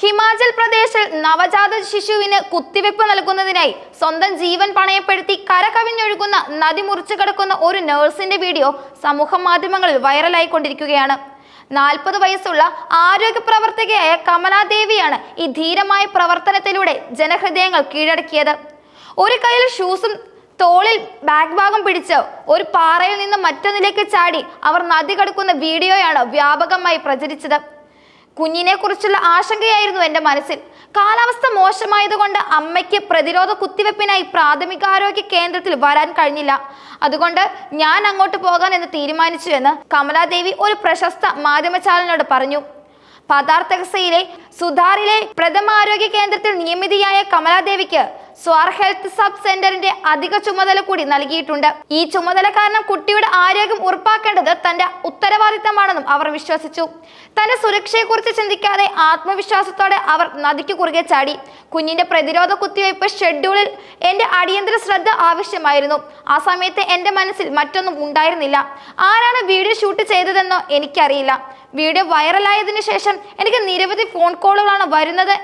ഹിമാചൽ പ്രദേശിൽ നവജാത ശിശുവിന് കുത്തിവെപ്പ് നൽകുന്നതിനായി സ്വന്തം ജീവൻ പണയപ്പെടുത്തി കരകവിഞ്ഞൊഴുകുന്ന നദി മുറിച്ചു കിടക്കുന്ന ഒരു നഴ്സിന്റെ വീഡിയോ സമൂഹ മാധ്യമങ്ങളിൽ വൈറലായിക്കൊണ്ടിരിക്കുകയാണ് നാൽപ്പത് വയസ്സുള്ള ആരോഗ്യ പ്രവർത്തകയായ കമലാദേവിയാണ് ഈ ധീരമായ പ്രവർത്തനത്തിലൂടെ ജനഹൃദയങ്ങൾ കീഴടക്കിയത്. ഒരു കയ്യിൽ ഷൂസും തോളിൽ ബാക്ക് ഭാഗം പിടിച്ച് ഒരു പാറയിൽ നിന്ന് മറ്റൊന്നിലേക്ക് ചാടി അവർ നദി കടക്കുന്ന വീഡിയോയാണ് വ്യാപകമായി പ്രചരിച്ചത്. കുഞ്ഞിനെ കുറിച്ചുള്ള ആശങ്കയായിരുന്നു എന്റെ മനസ്സിൽ. കാലാവസ്ഥ മോശമായതുകൊണ്ട് അമ്മയ്ക്ക് പ്രതിരോധ കുത്തിവെപ്പിനായി പ്രാഥമിക ആരോഗ്യ കേന്ദ്രത്തിൽ വരാൻ കഴിഞ്ഞില്ല. അതുകൊണ്ട് ഞാൻ അങ്ങോട്ട് പോകാൻ എന്ന് തീരുമാനിച്ചു എന്ന് കമലാദേവി ഒരു പ്രശസ്ത മാധ്യമചാനലിനോട് പറഞ്ഞു. പദാർത്ഥകസയിലെ സുധാറിലെ പ്രഥമാരോഗ്യ കേന്ദ്രത്തിൽ നിയമിതയായ കമലാദേവിക്ക് സ്വാർ ഹെൽത്ത് സബ് സെന്ററിന്റെ അധിക ചുമതല കൂടി നൽകിയിട്ടുണ്ട്. ഈ ചുമതല കാരണം കുട്ടിയുടെ ആരോഗ്യം ഉറപ്പാക്കേണ്ടത് തന്റെ ഉത്തരവാദിത്തമാണെന്നും അവർ വിശ്വസിച്ചു. തന്റെ സുരക്ഷയെക്കുറിച്ച് ചിന്തിക്കാതെ ആത്മവിശ്വാസത്തോടെ അവർ നദിക്ക് കുറുകെ ചാടി. കുഞ്ഞിന്റെ പ്രതിരോധ കുത്തിവയ്പ് ഷെഡ്യൂളിൽ എന്റെ അടിയന്തര ശ്രദ്ധ ആവശ്യമായിരുന്നു. ആ സമയത്ത് എന്റെ മനസ്സിൽ മറ്റൊന്നും ഉണ്ടായിരുന്നില്ല. ആരാണ് വീഡിയോ ഷൂട്ട് ചെയ്തതെന്നോ എനിക്കറിയില്ല. വീഡിയോ വൈറലായതിനു ശേഷം എനിക്ക് നിരവധി ഫോൺ കോളുകളാണ് വരുന്നത്.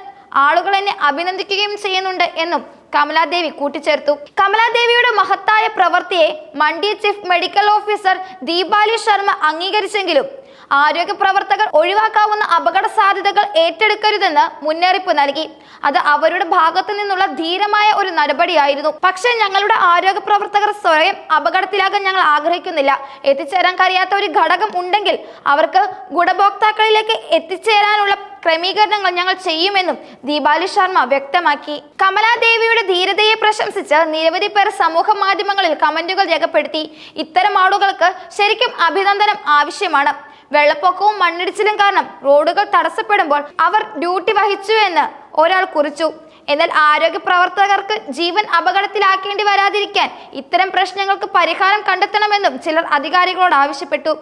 ആളുകൾ എന്നെ അഭിനന്ദിക്കുകയും ചെയ്യുന്നുണ്ട് എന്നും കമലാദേവി കൂട്ടിച്ചേർത്തു. കമലാദേവിയുടെ മഹത്തായ പ്രവൃത്തിയെ Mandi chief medical officer Deepali Sharma അംഗീകരിച്ചെങ്കിലും ആരോഗ്യ പ്രവർത്തകർ ഒഴിവാക്കാവുന്ന അപകട സാധ്യതകൾ ഏറ്റെടുക്കരുതെന്ന് മുന്നറിയിപ്പ് നൽകി. അത് അവരുടെ ഭാഗത്തു നിന്നുള്ള ധീരമായ ഒരു നടപടിയായിരുന്നു. പക്ഷേ ഞങ്ങളുടെ ആരോഗ്യ പ്രവർത്തകർ സ്വയം അപകടത്തിലാകാൻ ഞങ്ങൾ ആഗ്രഹിക്കുന്നില്ല. എത്തിച്ചേരാൻ കഴിയാത്ത ഒരു ഘടകം ഉണ്ടെങ്കിൽ അവർക്ക് ഗുണഭോക്താക്കളിലേക്ക് എത്തിച്ചേരാനുള്ള ക്രമീകരണങ്ങൾ ഞങ്ങൾ ചെയ്യുമെന്നും ദീപാലി ശർമ്മ വ്യക്തമാക്കി. കമലാദേവിയുടെ ധീരതയെ പ്രശംസിച്ച് നിരവധി പേർ സമൂഹ മാധ്യമങ്ങളിൽ കമന്റുകൾ രേഖപ്പെടുത്തി. ഇത്തരം ആളുകൾക്ക് ശരിക്കും അഭിനന്ദനം ആവശ്യമാണ്. വെള്ളപ്പൊക്കവും മണ്ണിടിച്ചിലും കാരണം റോഡുകൾ തടസ്സപ്പെടുമ്പോൾ അവർ ഡ്യൂട്ടി വഹിച്ചു എന്ന് ഒരാൾ കുറിച്ചു. എന്നാൽ ആരോഗ്യ പ്രവർത്തകർക്ക് ജീവൻ അപകടത്തിലാക്കേണ്ടി വരാതിരിക്കാൻ ഇത്തരം പ്രശ്നങ്ങൾക്ക് പരിഹാരം കണ്ടെത്തണമെന്നും ചിലർ അധികാരികളോട് ആവശ്യപ്പെട്ടു.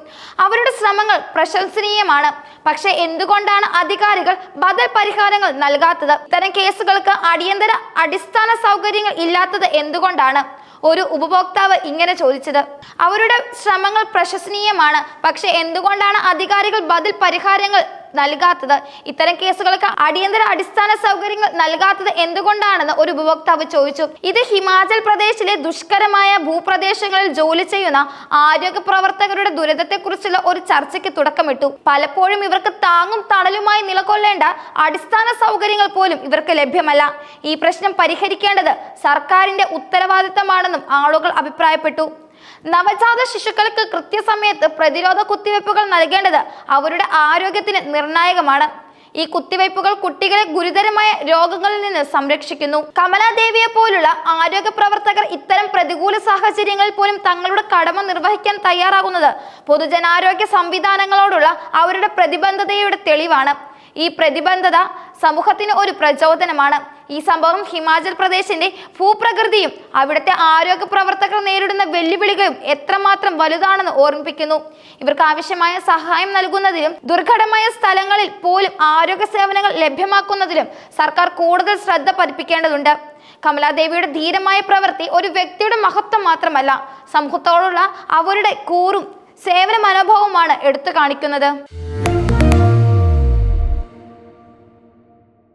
അവരുടെ ശ്രമങ്ങൾ പ്രശംസനീയമാണ്. പക്ഷേ എന്തുകൊണ്ടാണ് അധികാരികൾ ബദൽ പരിഹാരങ്ങൾ നൽകാത്തത്? ഇത്തരം കേസുകൾക്ക് അടിയന്തര അടിസ്ഥാന സൗകര്യങ്ങൾ ഇല്ലാത്തത് എന്തുകൊണ്ടാണ്? ഒരു ഉപഭോക്താവ് ഇങ്ങനെ ചോദിച്ചത്. അവരുടെ ശ്രമങ്ങൾ പ്രശംസനീയമാണ് പക്ഷെ എന്തുകൊണ്ടാണ് അധികാരികൾ ബദൽ പരിഹാരങ്ങൾ നൽകാത്തത്. ഇത്തരം കേസുകൾക്ക് അടിയന്തര അടിസ്ഥാന സൗകര്യങ്ങൾ നൽകാത്തത് എന്തുകൊണ്ടാണെന്ന് ഒരു ഉപഭോക്താവ് ചോദിച്ചു. ഇത് ഹിമാചൽ പ്രദേശിലെ ദുഷ്കരമായ ഭൂപ്രദേശങ്ങളിൽ ജോലി ചെയ്യുന്ന ആരോഗ്യ പ്രവർത്തകരുടെ ദുരിതത്തെക്കുറിച്ചുള്ള ഒരു ചർച്ചയ്ക്ക് തുടക്കമിട്ടു. പലപ്പോഴും ഇവർക്ക് താങ്ങും തണലുമായി നിലകൊള്ളേണ്ട അടിസ്ഥാന സൗകര്യങ്ങൾ പോലും ഇവർക്ക് ലഭ്യമല്ല. ഈ പ്രശ്നം പരിഹരിക്കേണ്ടത് സർക്കാരിന്റെ ഉത്തരവാദിത്തമാണെന്നും ആളുകൾ അഭിപ്രായപ്പെട്ടു. നവജാത ശിശുക്കൾക്ക് കൃത്യസമയത്ത് പ്രതിരോധ കുത്തിവയ്പ്പുകൾ നൽകേണ്ടത് അവരുടെ ആരോഗ്യത്തിന് നിർണായകമാണ്. ഈ കുത്തിവയ്പ്പുകൾ കുട്ടികളെ ഗുരുതരമായ രോഗങ്ങളിൽ നിന്ന് സംരക്ഷിക്കുന്നു. കമലാദേവിയെ പോലുള്ള ആരോഗ്യ പ്രവർത്തകർ ഇത്തരം പ്രതികൂല സാഹചര്യങ്ങളിൽ പോലും തങ്ങളുടെ കടമ നിർവഹിക്കാൻ തയ്യാറാകുന്നത് പൊതുജനാരോഗ്യ സംവിധാനങ്ങളോടുള്ള അവരുടെ പ്രതിബദ്ധതയുടെ തെളിവാണ്. ഈ പ്രതിബദ്ധത സമൂഹത്തിന് ഒരു പ്രചോദനമാണ്. ഈ സംഭവം ഹിമാചൽ പ്രദേശിന്റെ ഭൂപ്രകൃതിയും അവിടുത്തെ ആരോഗ്യ പ്രവർത്തകർ നേരിടുന്ന വെല്ലുവിളികളും എത്രമാത്രം വലുതാണെന്ന് ഓർമ്മിപ്പിക്കുന്നു. ഇവർക്ക് ആവശ്യമായ സഹായം നൽകുന്നതിലും ദുർഘടമായ സ്ഥലങ്ങളിൽ പോലും ആരോഗ്യ സേവനങ്ങൾ ലഭ്യമാക്കുന്നതിലും സർക്കാർ കൂടുതൽ ശ്രദ്ധ പതിപ്പിക്കേണ്ടതുണ്ട്. കമലാദേവിയുടെ ധീരമായ പ്രവൃത്തി ഒരു വ്യക്തിയുടെ മഹത്വം മാത്രമല്ല സമൂഹത്തോടുള്ള അവരുടെ കൂറും സേവന മനോഭാവവുമാണ് എടുത്തു കാണിക്കുന്നത്.